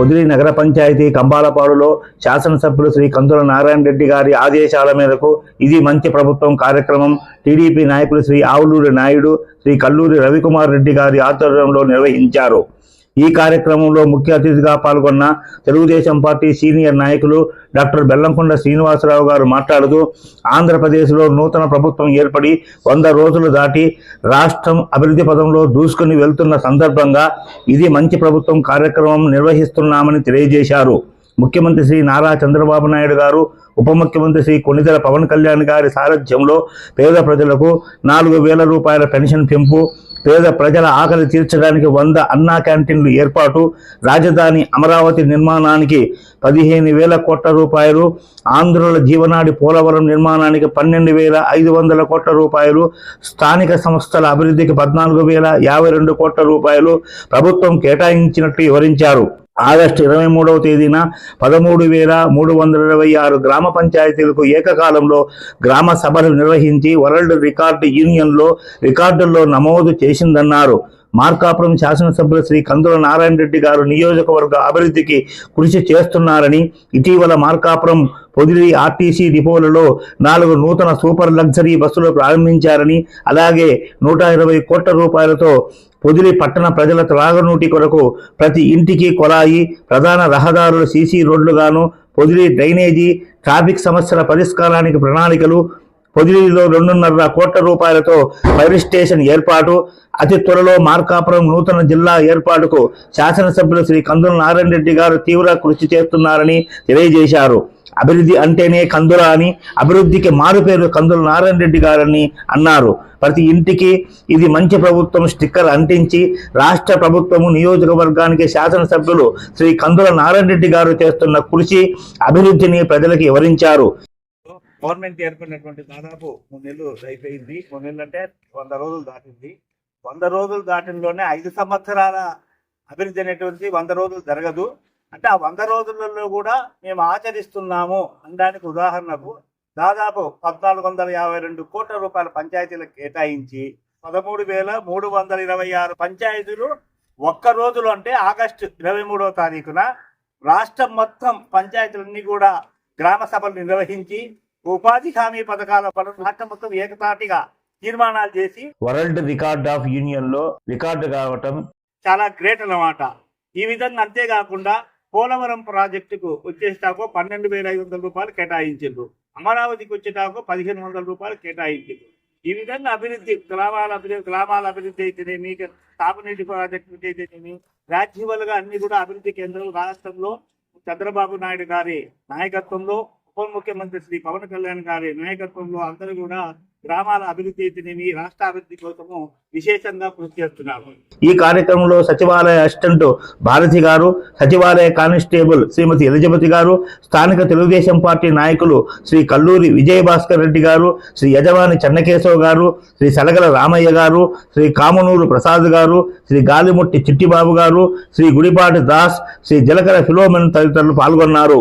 పొదిలి నగర పంచాయతీ కంబాలపాడులో శాసనసభ్యులు శ్రీ కందుల నారాయణ రెడ్డి గారి ఆదేశాల మేరకు ఇది మంచి ప్రభుత్వం కార్యక్రమం. టీడీపీ నాయకులు శ్రీ ఆవులూరి నాయుడు శ్రీ కల్లూరి రవికుమార్ రెడ్డి గారి ఆధ్వర్యంలో నిర్వహించారు. ఈ కార్యక్రమంలో ముఖ్య అతిథిగా పాల్గొన్న తెలుగుదేశం పార్టీ సీనియర్ నాయకులు డాక్టర్ బెల్లంకొండ శ్రీనివాసరావు గారు మాట్లాడుతూ ఆంధ్రప్రదేశ్లో నూతన ప్రభుత్వం ఏర్పడి వంద రోజులు దాటి రాష్ట్రం అభివృద్ధి పదంలో దూసుకుని వెళ్తున్న సందర్భంగా ఇది మంచి ప్రభుత్వం కార్యక్రమం నిర్వహిస్తున్నామని తెలియజేశారు. ముఖ్యమంత్రి శ్రీ నారా చంద్రబాబు నాయుడు గారు ఉప ముఖ్యమంత్రి శ్రీ కొణిదెల పవన్ కళ్యాణ్ గారి సారథ్యంలో పేద ప్రజలకు నాలుగు వేల రూపాయల పెన్షన్ పెంపు పేద ప్రజల ఆకలి తీర్చడానికి వంద అన్నా క్యాంటీన్లు ఏర్పాటు రాజధాని అమరావతి నిర్మాణానికి పదిహేను వేల కోట్ల రూపాయలు ఆంధ్రుల జీవనాడి పోలవరం నిర్మాణానికి పన్నెండు వేల ఐదు వందల కోట్ల రూపాయలు స్థానిక సంస్థల అభివృద్ధికి పద్నాలుగు వేల యాభై రెండు కోట్ల రూపాయలు ప్రభుత్వం కేటాయించినట్లు వివరించారు. ఆగస్టు ఇరవై మూడవ తేదీన పదమూడు వేల మూడు వందల ఇరవై ఆరు గ్రామ పంచాయతీలకు ఏకకాలంలో గ్రామ సభలు నిర్వహించి వరల్డ్ రికార్డు యూనియన్లో రికార్డుల్లో నమోదు చేసిందన్నారు. మార్కాపురం శాసనసభ్యులు శ్రీ కందుల నారాయణ రెడ్డి గారు నియోజకవర్గ అభివృద్ధికి కృషి చేస్తున్నారని ఇటీవల మార్కాపురం పొదిలి ఆర్టీసీ డిపోలలో నాలుగు నూతన సూపర్ లగ్జరీ బస్సులు ప్రారంభించారని అలాగే నూట ఇరవై కోట్ల రూపాయలతో పొదిలి పట్టణ ప్రజల త్రాగునీటి కొరకు ప్రతి ఇంటికి కొలాయి ప్రధాన రహదారులు సీసీ రోడ్లుగాను పొదిలి డ్రైనేజీ ట్రాఫిక్ సమస్యల పరిష్కారానికి ప్రణాళికలు పొదిలిలో రెండున్నర కోట్ల రూపాయలతో ఫైర్ స్టేషన్ ఏర్పాటు అతి త్వరలో మార్కాపురం నూతన జిల్లా ఏర్పాటుకు శాసనసభ్యులు శ్రీ కందుల నారాయణ రెడ్డి గారు తీవ్ర కృషి చేస్తున్నారని తెలియజేశారు. అభివృద్ధి అంటేనే కందుల అని అభివృద్ధికి మారుపేరు కందుల నారాయణ రెడ్డి గారని అన్నారు. ప్రతి ఇంటికి ఇది మంచి ప్రభుత్వం స్టిక్కర్ అంటించి రాష్ట్ర ప్రభుత్వము నియోజకవర్గానికి శాసనసభ్యులు శ్రీ కందుల నారాయణ రెడ్డి గారు చేస్తున్న కృషి అభివృద్ధిని ప్రజలకు వివరించారు. గవర్నమెంట్ ఏర్పడినటువంటి దాదాపు మూడు నెలలు అయిపోయింది. మూడు నెలలు అంటే వంద రోజులు దాటింది. వంద రోజులు దాటినలోనే ఐదు సంవత్సరాల అభివృద్ధి అనేటువంటి వంద రోజులు జరగదు. అంటే ఆ వంద రోజులలో కూడా మేము ఆచరిస్తున్నాము అనడానికి ఉదాహరణకు దాదాపు పద్నాలుగు వందల యాభై రెండు కోట్ల రూపాయల పంచాయతీలకు కేటాయించి పదమూడు వేల మూడు వందల ఇరవై ఆరు పంచాయతీలు ఒక్క రోజులో అంటే ఆగస్టు ఇరవై మూడవ తారీఖున రాష్ట్రం మొత్తం పంచాయతీలన్నీ కూడా గ్రామ సభలు నిర్వహించి ఉపాధి హామీ పథకాల పనులు రాష్ట్రం మొత్తం ఏకతాటిగా తీర్మానాలు చేసి వరల్డ్ రికార్డ్ ఆఫ్ యూనియన్లో రికార్డు కావటం చాలా గ్రేట్ అన్నమాట. ఈ విధంగా అంతేకాకుండా పోలవరం ప్రాజెక్టుకు వచ్చేటాకో పన్నెండు వేల ఐదు వందల రూపాయలు కేటాయించారు అమరావతికి వచ్చేటాకో పదిహేను వందల రూపాయలు కేటాయించారు ఈ విధంగా అభివృద్ధి గ్రామాల అభివృద్ధి గ్రామాల అభివృద్ధి అయితేనేమి తాగునీటి ప్రాజెక్టు అయితేనేమి రాజ్యవల్గా అన్ని కూడా అభివృద్ధి కేంద్రాలు రాష్ట్రంలో చంద్రబాబు నాయుడు గారి నాయకత్వంలో ఉప ముఖ్యమంత్రి శ్రీ పవన్ కళ్యాణ్ గారి నాయకత్వంలో అందరూ కూడా గ్రామాల అభివృద్ధి రాష్ట్ర అభివృద్ధి కోసము విశేషంగా కృషి చేస్తున్నారు. ఈ కార్యక్రమంలో సచివాలయ అసిస్టెంట్ భారతి గారు సచివాలయ కానిస్టేబుల్ శ్రీమతి ఎలిజబెత్ గారు స్థానిక తెలుగుదేశం పార్టీ నాయకులు శ్రీ కల్లూరి విజయభాస్కర్ రెడ్డి గారు శ్రీ యజమాని చెన్నకేశవ్ గారు శ్రీ సలగల రామయ్య గారు శ్రీ కామనూరు ప్రసాద్ గారు శ్రీ గాలిముట్టి చిట్టిబాబు గారు శ్రీ గుడిపాటి దాస్ శ్రీ జలకర ఫిలోమెన్ తదితరులు పాల్గొన్నారు.